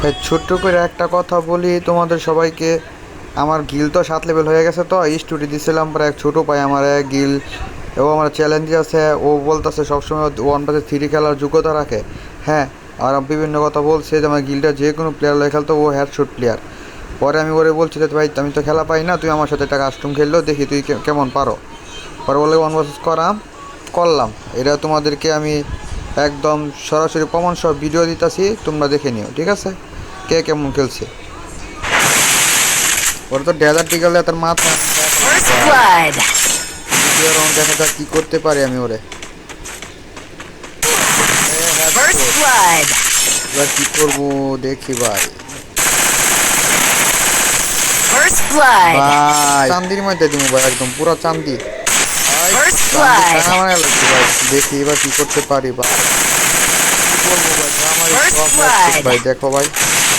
ভাই, ছোট্ট করে একটা কথা বলি, তোমাদের সবাইকে। আমার গিল তো সাত লেভেল হয়ে গেছে তো স্টুডি দিছিলাম পরে এক ছোটো পাই আমার, এক গিল। এবং আমার চ্যালেঞ্জ আছে, ও বলতেছে সবসময় ওয়ান পাশে থ্রি খেলার যোগ্যতা রাখে। হ্যাঁ আর বিভিন্ন কথা বলছে যে, আমার গিলটা যে কোনো প্লেয়ার লাগে খেলতো, ও হ্যাডশুট প্লেয়ার পরে আমি ওরে বলছি যে, ভাই, আমি তো খেলা পাই না, তুই আমার সাথে একটা কাস্টম খেললো, দেখি তুই কেমন পারো। পরে বলে ওয়ান ভার্সেস করাম, করলাম। এটা তোমাদেরকে আমি একদম সরাসরি প্রমাণ সহ ভিডিও দিতেছি, তোমরা দেখে নিও, ঠিক আছে? কে কেমন খেলছে? ওরা তো ডেজার্ট গেলে তার মাথা দ্বিতীয় রাউন্ড দেখা যাক কি করতে পারি আমি ওরে। এবার কি করব দেখি ভাই। চান্দির মধ্যে দিব ভাই একদম পুরো চান্দি। দেখি এবার কি করতে পারি ভাই। কি করব. ভাই দেখো ভাই।